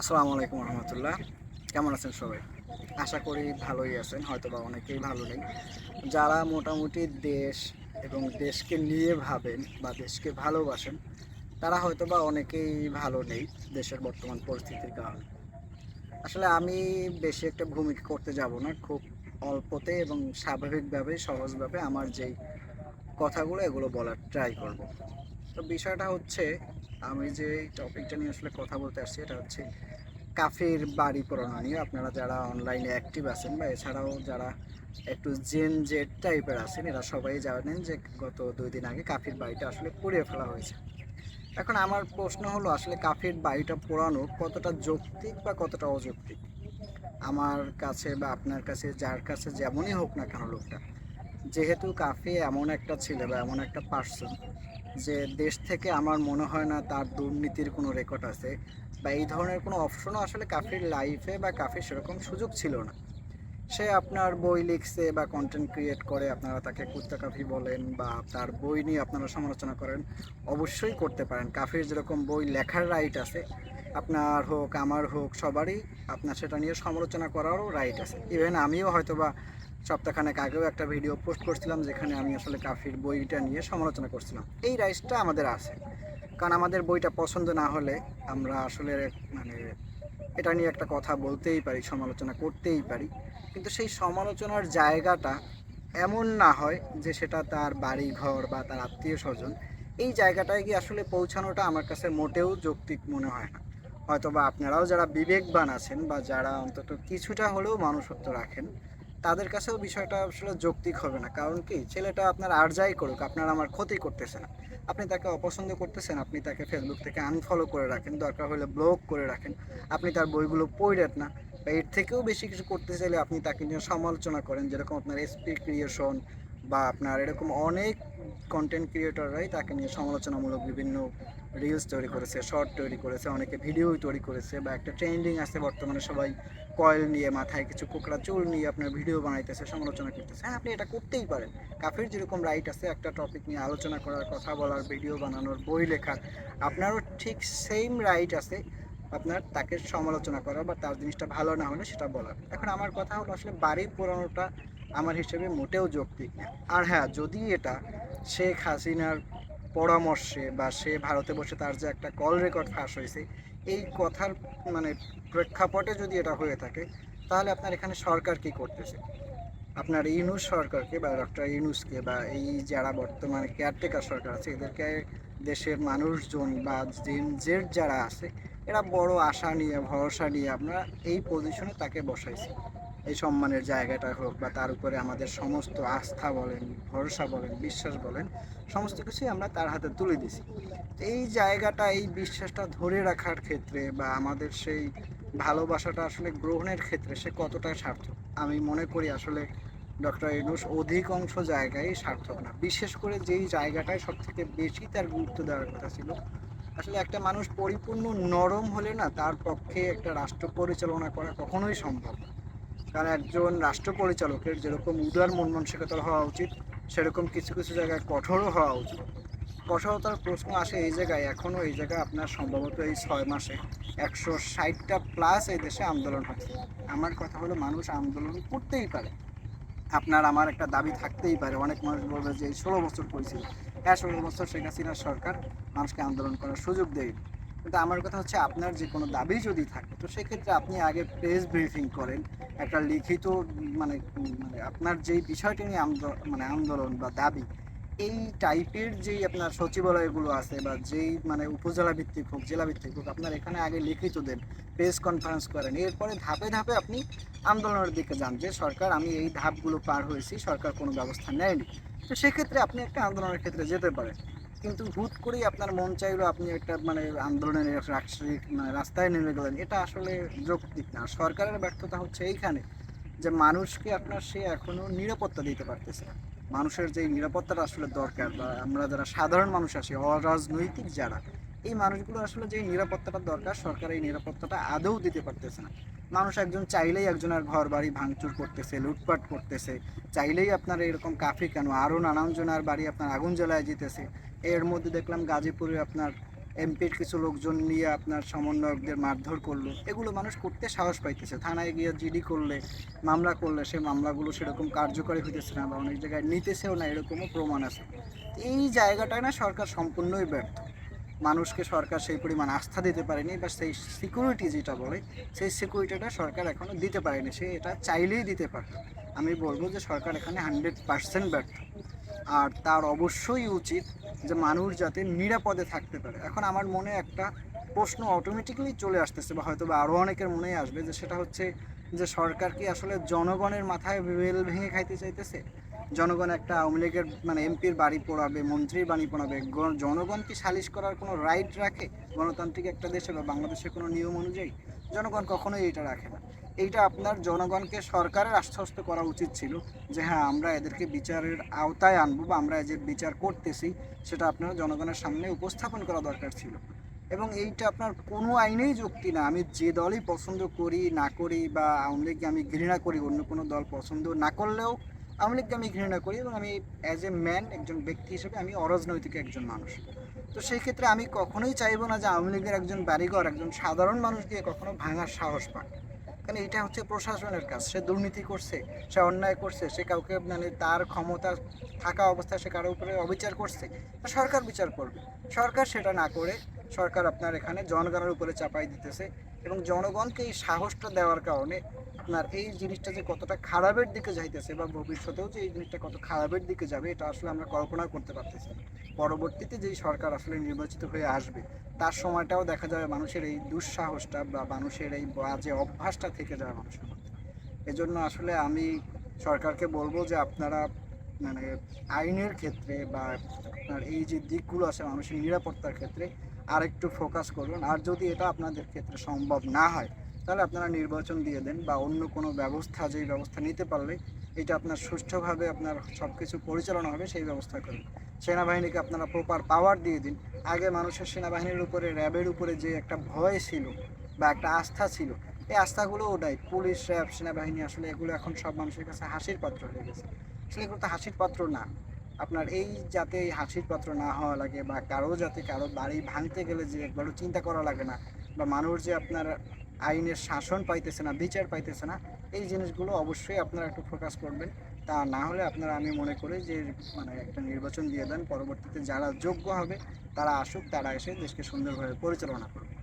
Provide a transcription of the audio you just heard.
আসসালামু আলাইকুম রহমতুল্লাহ। কেমন আছেন সবাই? আশা করি ভালোই আছেন হয়তো বা অনেকেই ভালো নেই। যারা মোটামুটি দেশ এবং দেশকে নিয়ে ভাবেন বা দেশকে ভালোবাসেন, তারা হয়তো বা অনেকেই ভালো নেই দেশের বর্তমান পরিস্থিতির কারণে। আসলে আমি বেশি একটা ভূমিকা করতে যাব না, খুব অল্পতে এবং স্বাভাবিকভাবে, সহজভাবে আমার যেই কথাগুলো, এগুলো বলার ট্রাই করব। তো বিষয়টা হচ্ছে আমি যে টপিকটা নিয়ে আসলে কথা বলতে আসছি, এটা হচ্ছে কাফের বাড়ি পড়ানো নিয়ে। আপনারা যারা অনলাইনে অ্যাক্টিভ আছেন বা এছাড়াও যারা একটু জেন জেড টাইপের আছেন, এরা সবাই জানেন যে গত দুই দিন আগে কাফির বাড়িটা আসলে পুড়িয়ে ফেলা হয়েছে। এখন আমার প্রশ্ন হলো, আসলে কাফির বাড়িটা পোড়ানো কতটা যৌক্তিক বা কতটা অযৌক্তিক? আমার কাছে বা আপনার কাছে, যার কাছে যেমনই হোক না কেন লোকটা, যেহেতু কাফি এমন একটা ছেলে বা এমন একটা পার্সন যে দেশ থেকে আমার মনে হয় না তার দুর্নীতির কোনো রেকর্ড আছে বা এই ধরনের কোনো অপশনও আসলে কাফির লাইফে বা কাফির সেরকম সুযোগ ছিল না। সে আপনার বই লিখছে বা কন্টেন্ট ক্রিয়েট করে, আপনারা তাকে কুত্তা কাফি বলেন বা তার বই নিয়ে আপনারা সমালোচনা করেন, অবশ্যই করতে পারেন। কাফির যেরকম বই লেখার রাইট আছে, আপনার হোক, আমার হোক, সবারই আপনার সেটা নিয়ে সমালোচনা করারও রাইট আছে। ইভেন আমিও হয়তো বা সপ্তাহখানেক আগেও একটা ভিডিও পোস্ট করছিলাম যেখানে আমি আসলে কাফির বইটা নিয়ে সমালোচনা করছিলাম। এই রাইসটা আমাদের আছে। কারণ আমাদের বইটা পছন্দ না হলে আমরা আসলে মানে এটা নিয়ে একটা কথা বলতেই পারি, সমালোচনা করতেই পারি। কিন্তু সেই সমালোচনার জায়গাটা এমন না হয় যে সেটা তার বাড়ি ঘর বা তার আত্মীয় স্বজন। এই জায়গাটায় গিয়ে আসলে পৌঁছানোটা আমার কাছে মোটেও যৌক্তিক মনে হয় না। হয়তো বা আপনারাও যারা বিবেকবান আছেন বা যারা অন্তত কিছুটা হলেও মানুষত্ব রাখেন তাদের কাছেও বিষয়টা আসলে যৌক্তিক হবে না। কারণ কি? ছেলেটা আপনার আর যাই করুক, আপনার আমার ক্ষতি করতেছে না। আপনি তাকে অপছন্দ করতেছেন, আপনি তাকে ফেসবুক থেকে আনফলো করে রাখেন, দরকার হলে ব্লক করে রাখেন। আপনি তার বইগুলো পড়েন না বা এর থেকেও বেশি কিছু করতে চাইলে আপনি তাকে নিয়ে সমালোচনা করেন। যেরকম আপনার এসপি ক্রিয়েশন বা আপনার এরকম অনেক কন্টেন্ট ক্রিয়েটররাই তাকে নিয়ে সমালোচনামূলক বিভিন্ন রিলস তৈরি করেছে শর্ট তৈরি করেছে, অনেকে ভিডিও তৈরি করেছে বা একটা ট্রেন্ডিং আছে বর্তমানে সবাই কয়েল নিয়ে, মাথায় কিছু কোকড়া চুল নিয়ে আপনার ভিডিও বানাইতেছে, সমালোচনা করতেছে। হ্যাঁ আপনি এটা করতেই পারেন। কাফির যেরকম রাইট আছে, একটা টপিক নিয়ে আলোচনা করার, কথা বলার ভিডিও বানানোর, বই লেখার, আপনারও ঠিক সেম রাইট আছে আপনার তাকে সমালোচনা করার বা তার জিনিসটা ভালো না হলে সেটা বলার। এখন আমার কথা হলো আসলে বাড়ি পোড়ানোটা আমার হিসেবে মোটেও যৌক্তিক না। আর হ্যাঁ যদি এটা শেখ হাসিনার পরামর্শে বা সে ভারতে বসে তার যে একটা কল রেকর্ড ফাঁস হয়েছে, এই কথার মানে প্রেক্ষাপটে যদি এটা হয়ে থাকে, তাহলে আপনার এখানে সরকার কি করতেছে? আপনার ইউনুস সরকারকে বা ডক্টর ইউনুসকে বা এই যারা বর্তমানে কেয়ারটেকার সরকার আছে, এদেরকে দেশের মানুষজন বা জেড যারা আছে, এরা বড় আশা নিয়ে, ভরসা নিয়ে আমরা এই পজিশনে তাকে বসাইছি। এই সম্মানের জায়গাটা হোক বা তার উপরে আমাদের সমস্ত আস্থা বলেন, ভরসা বলেন, বিশ্বাস বলেন, সমস্ত কিছুই আমরা তার হাতে তুলে দিছি এই জায়গাটা, এই বিশ্বাসটা ধরে রাখার ক্ষেত্রে বা আমাদের সেই ভালোবাসাটা আসলে গ্রহণের ক্ষেত্রে সে কতটা সার্থক? আমি মনে করি আসলে ডক্টর ইনুস অধিকাংশ জায়গায় সার্থক না। বিশেষ করে যেই জায়গাটায় সব থেকে বেশি তার গুরুত্ব দেওয়ার কথা ছিল, আসলে একটা মানুষ পরিপূর্ণ নরম হলে না তার পক্ষে একটা রাষ্ট্র পরিচালনা করা কখনোই সম্ভব না। কারণ একজন রাষ্ট্র পরিচালকের যেরকম উদার মন মানসিকতার হওয়া উচিত, সেরকম কিছু কিছু জায়গায় কঠোরও হওয়া উচিত। কঠোরতার প্রশ্ন আসে এই জায়গায় এখনও এই জায়গায় আপনার সম্ভবত এই ছয় মাসে একশো ষাটটা প্লাস এই দেশে আন্দোলন হচ্ছে আমার কথা হলো মানুষ আন্দোলন করতেই পারে। আপনার আমার একটা দাবি থাকতেই পারে। অনেক মানুষ বলবে যে ষোলো বছর করেছিল হ্যাঁ ষোলো বছর শেখ হাসিনার সরকার মানুষকে আন্দোলন করার সুযোগ দেয় কিন্তু আমার কথা হচ্ছে আপনার যে কোনো দাবি যদি থাকে, তো সেক্ষেত্রে আপনি আগে প্রেস ব্রিফিং করেন। একটা লিখিত মানে মানে আপনার যেই বিষয়টি নিয়ে মানে আন্দোলন বা দাবি, এই টাইপের যেই আপনার সচিবালয়গুলো আছে বা যেই মানে উপজেলা ভিত্তিক হোক, জেলা ভিত্তিক হোক, আপনার এখানে আগে লিখিত দেন প্রেস কনফারেন্স করেন। এরপরে ধাপে ধাপে আপনি আন্দোলনের দিকে যান যে, সরকার, আমি এই ধাপগুলো পার হয়েছি, সরকার কোনো ব্যবস্থা নেয়নি। তো সেক্ষেত্রে আপনি একটা আন্দোলনের ক্ষেত্রে যেতে পারেন। কিন্তু হুট করেই আপনার মন চাইলো আপনি একটা মানে আন্দোলনের মানে রাস্তায় নেমে গেলেন। এটা আসলে যৌক্তিক না। সরকারের ব্যর্থতা হচ্ছে এইখানে যে মানুষকে আপনার সে এখনও নিরাপত্তা দিতে পারতেছে না। মানুষের যে নিরাপত্তাটা আসলে দরকার বা আমরা যারা সাধারণ মানুষ আছি, অরাজনৈতিক যারা, এই মানুষগুলো আসলে যে নিরাপত্তাটা দরকার, সরকার এই নিরাপত্তাটা আদৌ দিতে পারতেছে না। মানুষ একজন চাইলেই একজনের ঘর বাড়ি ভাঙচুর করতেছে, লুটপাট করতেছে, চাইলেই আপনার এরকম কাফি কেন? আরও নানান জনের বাড়ি আপনার আগুন জ্বালায় যেতেছে এর মধ্যে দেখলাম গাজীপুরে আপনার এমপির কিছু লোকজন নিয়ে আপনার সমন্বয়কদের মারধর করল। এগুলো মানুষ করতে সাহস পাইতেছে। থানায় গিয়ে জিডি করলে, মামলা করলে, সে মামলাগুলো সেরকম কার্যকরী হইতেছে না বা অনেক জায়গায় নিতেছেও না, এরকমও প্রমাণ আছে। এই জায়গাটায় না সরকার সম্পূর্ণই ব্যর্থ। মানুষকে সরকার সেই পরিমাণ আস্থা দিতে পারেনি বা সেই সিকিউরিটি যেটা বলে, সেই সিকিউরিটিটা সরকার এখনও দিতে পারেনি। সে এটা চাইলেই দিতে পারত। আমি বলব যে সরকার এখানে হান্ড্রেড পার্সেন্ট ব্যর্থ। আর তার অবশ্যই উচিত যে মানুষ যাতে নিরাপদে থাকতে পারে। এখন আমার মনে একটা প্রশ্ন অটোমেটিক্যালি চলে আসতেছে বা হয়তো বা আরও অনেকের মনেই আসবে যে সেটা হচ্ছে যে সরকার কি আসলে জনগণের মাথায় বেল ভেঙে খাইতে চাইতেছে? জনগণ একটা আওয়ামী লীগের মানে এমপির বাড়ি পোড়াবে, মন্ত্রীর বাড়ি পোড়াবে। জনগণ কি সালিশ করার কোনো রাইট রাখে? গণতান্ত্রিক একটা দেশে বা বাংলাদেশের কোনো নিয়ম অনুযায়ী? জনগণ কখনোই এটা রাখে না। এইটা আপনার জনগণকে সরকারের আশ্বস্ত করা উচিত ছিল যে হ্যাঁ আমরা এদেরকে বিচারের আওতায় আনব বা আমরা এদের বিচার করতেছি, সেটা আপনারা জনগণের সামনে উপস্থাপন করা দরকার ছিল। এবং এইটা আপনার কোনো আইনেই যুক্তি না। আমি যে দলই পছন্দ করি, না করি বা আওয়ামী লীগকে আমি ঘৃণা করি, অন্য কোনো দল পছন্দ না করলেও আওয়ামী লীগকে আমি ঘৃণা করি এবং আমি অ্যাজ এ ম্যান একজন ব্যক্তি হিসেবে আমি অরাজনৈতিক একজন মানুষ। তো সেই ক্ষেত্রে আমি কখনোই চাইব না যে আওয়ামী লীগের একজন বাড়িঘর, একজন সাধারণ মানুষ দিয়ে কখনো ভাঙার সাহস পায় কারণ এটা হচ্ছে প্রশাসনের কাজ। সে দুর্নীতি করছে, সে অন্যায় করছে, সে কাউকে মানে তার ক্ষমতা থাকা অবস্থায় সে কারোর উপরে অবিচার করছে। সরকার বিচার করবে। সরকার সেটা না করে সরকার আপনার এখানে জনগণের উপরে চাপাই দিতেছে এবং জনগণকে এই সাহসটা দেওয়ার কারণে আপনার এই জিনিসটা যে কতটা খারাপের দিকে যাইতেছে বা ভবিষ্যতেও যে এই জিনিসটা কত খারাপের দিকে যাবে, এটা আসলে আমরা কল্পনা করতে পারতেছি পরবর্তীতে যেই সরকার আসলে নির্বাচিত হয়ে আসবে, তার সময়টাও দেখা যাবে মানুষের এই দুঃসাহসটা বা মানুষের এই বাজে অভ্যাসটা থেকে যাবে মানুষের মধ্যে। এজন্য আসলে আমি সরকারকে বলব যে আপনারা মানে আইনের ক্ষেত্রে বা আপনার এই যে দিকগুলো আছে মানুষের নিরাপত্তার ক্ষেত্রে আরেকটু ফোকাস করুন। আর যদি এটা আপনাদের ক্ষেত্রে সম্ভব না হয়, তাহলে আপনারা নির্বাচন দিয়ে দেন বা অন্য কোনো ব্যবস্থা যেই ব্যবস্থা নিতে পারলে এটা আপনার সুষ্ঠুভাবে আপনার সব কিছু পরিচালনা হবে, সেই ব্যবস্থা করুন। সেনাবাহিনীকে আপনারা প্রপার পাওয়ার দিয়ে দিন। আগে মানুষের সেনাবাহিনীর উপরে, র্যাবের উপরে যে একটা ভয় ছিল বা একটা আস্থা ছিল, এই আস্থাগুলো ওটাই। পুলিশ, র্যাব, সেনাবাহিনী, আসলে এগুলো এখন সব মানুষের কাছে হাসির পাত্র হয়ে গেছে। আসলে এগুলো তো হাসির পাত্র না। আপনার এই যাতে হাসির পাত্র না হওয়া লাগে বা কারও যাতে কারও বাড়ি ভাঙতে গেলে যে একবারও চিন্তা করা লাগে না বা মানুষ যে আপনার আইনের শাসন পাইতেছে না, বিচার পাইতেছে না, এই জিনিসগুলো অবশ্যই আপনারা একটু ফোকাস করবেন। তা না হলে আপনারা আমি মনে করি যে মানে একটা নির্বাচন দিয়ে দেন, পরবর্তীতে যারা যোগ্য হবে, তারা আসুক, তারা এসে দেশকে সুন্দরভাবে পরিচালনা করবে